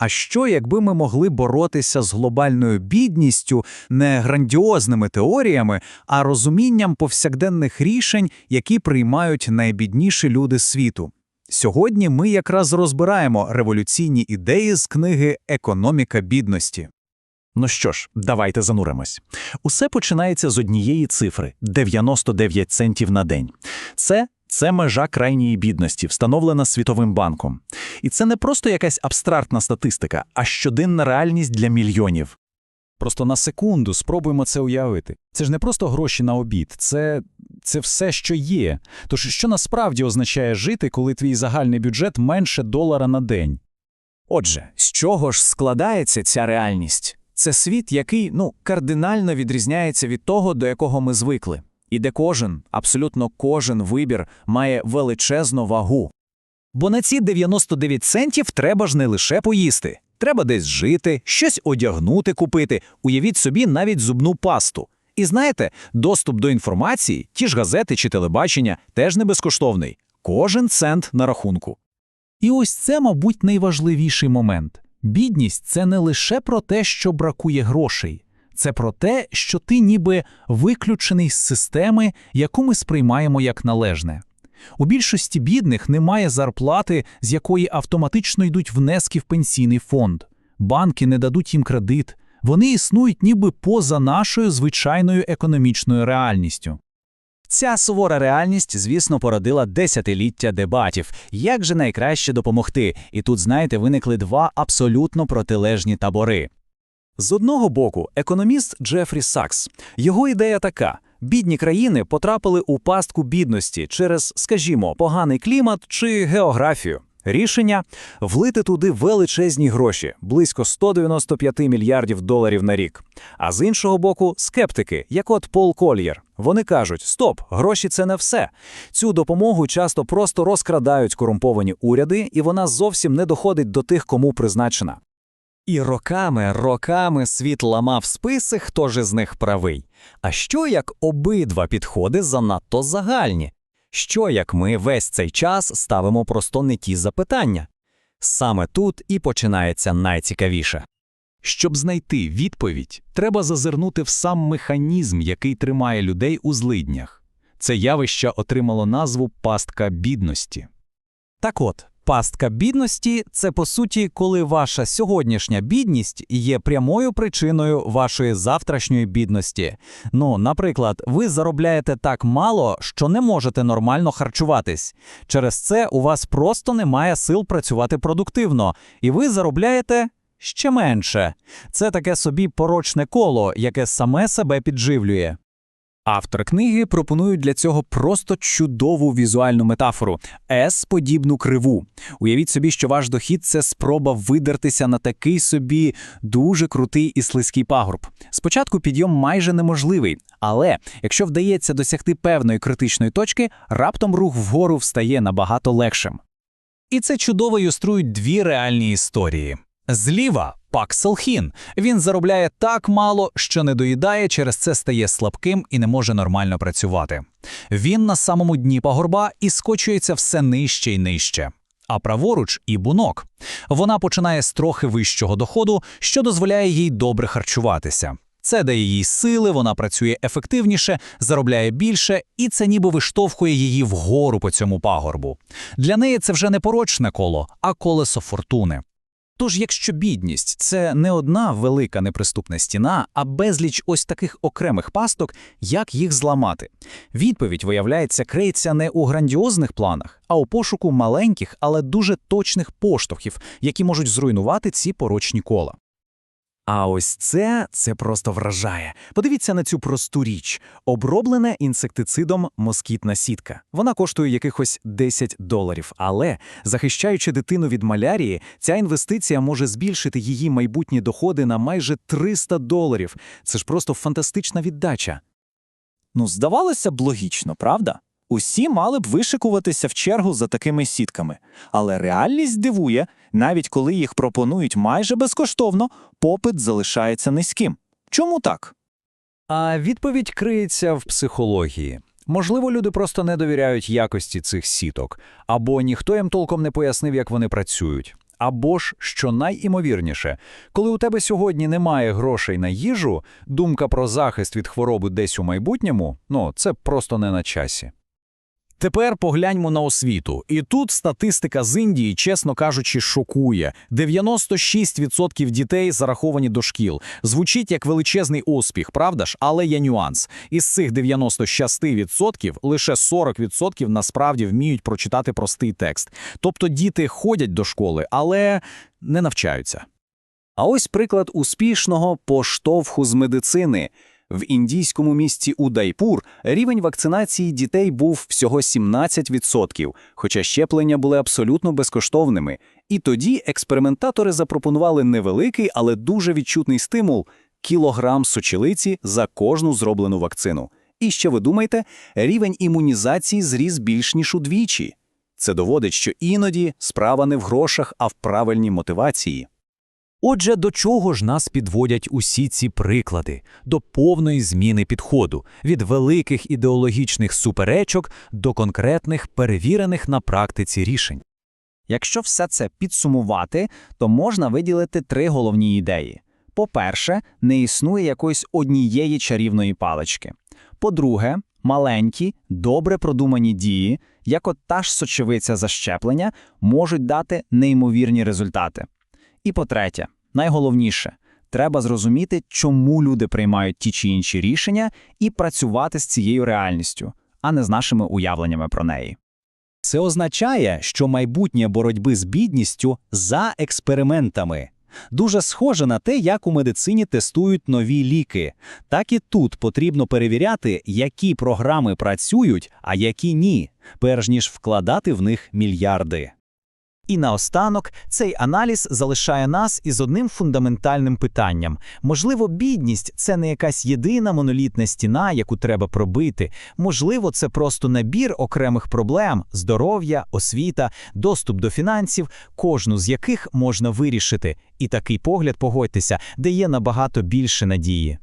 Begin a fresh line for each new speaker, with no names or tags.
А що, якби ми могли боротися з глобальною бідністю не грандіозними теоріями, а розумінням повсякденних рішень, які приймають найбідніші люди світу? Сьогодні ми якраз розбираємо революційні ідеї з книги Економіка бідності.
Ну що ж, давайте зануримось. Усе починається з однієї цифри 99 центів на день. Це це межа крайньої бідності, встановлена Світовим банком. І це не просто якась абстрактна статистика, а щоденна реальність для мільйонів.
Просто на секунду спробуємо це уявити. Це ж не просто гроші на обід, це, це все, що є. Тож що насправді означає жити, коли твій загальний бюджет менше долара на день?
Отже, з чого ж складається ця реальність? Це світ, який ну кардинально відрізняється від того, до якого ми звикли, і де кожен, абсолютно кожен вибір має величезну вагу. Бо на ці 99 центів треба ж не лише поїсти, треба десь жити, щось одягнути, купити, уявіть собі навіть зубну пасту. І знаєте, доступ до інформації, ті ж газети чи телебачення, теж не безкоштовний. Кожен цент на рахунку.
І ось це, мабуть, найважливіший момент. Бідність це не лише про те, що бракує грошей, це про те, що ти ніби виключений з системи, яку ми сприймаємо як належне. У більшості бідних немає зарплати, з якої автоматично йдуть внески в пенсійний фонд. Банки не дадуть їм кредит. Вони існують ніби поза нашою звичайною економічною реальністю.
Ця сувора реальність, звісно, породила десятиліття дебатів, як же найкраще допомогти, і тут, знаєте, виникли два абсолютно протилежні табори. З одного боку, економіст Джефрі Сакс. Його ідея така: бідні країни потрапили у пастку бідності через, скажімо, поганий клімат чи географію. Рішення влити туди величезні гроші, близько 195 мільярдів доларів на рік. А з іншого боку, скептики, як от Пол Кольєр. Вони кажуть: стоп, гроші це не все. Цю допомогу часто просто розкрадають корумповані уряди, і вона зовсім не доходить до тих, кому призначена. І роками, роками світ ламав списи, хто ж з них правий. А що як обидва підходи занадто загальні? Що як ми весь цей час ставимо просто не ті запитання? Саме тут і починається найцікавіше.
Щоб знайти відповідь, треба зазирнути в сам механізм, який тримає людей у злиднях. Це явище отримало назву пастка бідності.
Так от, пастка бідності це по суті, коли ваша сьогоднішня бідність є прямою причиною вашої завтрашньої бідності. Ну, наприклад, ви заробляєте так мало, що не можете нормально харчуватись. Через це у вас просто немає сил працювати продуктивно, і ви заробляєте. Ще менше. Це таке собі порочне коло, яке саме себе підживлює. Автор книги пропонують для цього просто чудову візуальну метафору С-подібну криву. Уявіть собі, що ваш дохід це спроба видертися на такий собі дуже крутий і слизький пагорб. Спочатку підйом майже неможливий, але якщо вдається досягти певної критичної точки, раптом рух вгору встає набагато легшим. І це чудово юструють дві реальні історії. Зліва Пак Селхін. Він заробляє так мало, що не доїдає, через це стає слабким і не може нормально працювати. Він на самому дні пагорба і скочується все нижче й нижче. А праворуч і бунок. Вона починає з трохи вищого доходу, що дозволяє їй добре харчуватися. Це дає їй сили, вона працює ефективніше, заробляє більше, і це ніби виштовхує її вгору по цьому пагорбу. Для неї це вже не порочне коло, а колесо фортуни. Тож, якщо бідність це не одна велика неприступна стіна, а безліч ось таких окремих пасток, як їх зламати? Відповідь, виявляється, криється не у грандіозних планах, а у пошуку маленьких, але дуже точних поштовхів, які можуть зруйнувати ці порочні кола. А ось це це просто вражає. Подивіться на цю просту річ: оброблена інсектицидом москітна сітка. Вона коштує якихось 10 доларів. Але захищаючи дитину від малярії, ця інвестиція може збільшити її майбутні доходи на майже 300 доларів. Це ж просто фантастична віддача.
Ну, здавалося б, логічно, правда? Усі мали б вишикуватися в чергу за такими сітками. Але реальність дивує, навіть коли їх пропонують майже безкоштовно, попит залишається низьким. Чому так?
А відповідь криється в психології. Можливо, люди просто не довіряють якості цих сіток, або ніхто їм толком не пояснив, як вони працюють.
Або ж, що найімовірніше, коли у тебе сьогодні немає грошей на їжу, думка про захист від хвороби десь у майбутньому, ну, це просто не на часі.
Тепер погляньмо на освіту. І тут статистика з Індії, чесно кажучи, шокує. 96% дітей зараховані до шкіл. Звучить як величезний успіх, правда ж? Але є нюанс. Із цих 96% лише 40% насправді вміють прочитати простий текст. Тобто діти ходять до школи, але не навчаються.
А ось приклад успішного поштовху з медицини. В індійському місті Удайпур рівень вакцинації дітей був всього 17%, хоча щеплення були абсолютно безкоштовними. І тоді експериментатори запропонували невеликий, але дуже відчутний стимул – кілограм сочелиці за кожну зроблену вакцину. І ще ви думаєте, рівень імунізації зріс більш ніж удвічі. Це доводить, що іноді справа не в грошах, а в правильній мотивації.
Отже, до чого ж нас підводять усі ці приклади? До повної зміни підходу, від великих ідеологічних суперечок до конкретних перевірених на практиці рішень.
Якщо все це підсумувати, то можна виділити три головні ідеї. По-перше, не існує якоїсь однієї чарівної палички. По-друге, маленькі, добре продумані дії, як от та ж сочевиця за щеплення, можуть дати неймовірні результати. І по-третє, найголовніше, треба зрозуміти, чому люди приймають ті чи інші рішення, і працювати з цією реальністю, а не з нашими уявленнями про неї.
Це означає, що майбутнє боротьби з бідністю за експериментами. Дуже схоже на те, як у медицині тестують нові ліки. Так і тут потрібно перевіряти, які програми працюють, а які ні, перш ніж вкладати в них мільярди.
І наостанок цей аналіз залишає нас із одним фундаментальним питанням. Можливо, бідність це не якась єдина монолітна стіна, яку треба пробити. Можливо, це просто набір окремих проблем: здоров'я, освіта, доступ до фінансів, кожну з яких можна вирішити. І такий погляд, погодьтеся, дає набагато більше надії.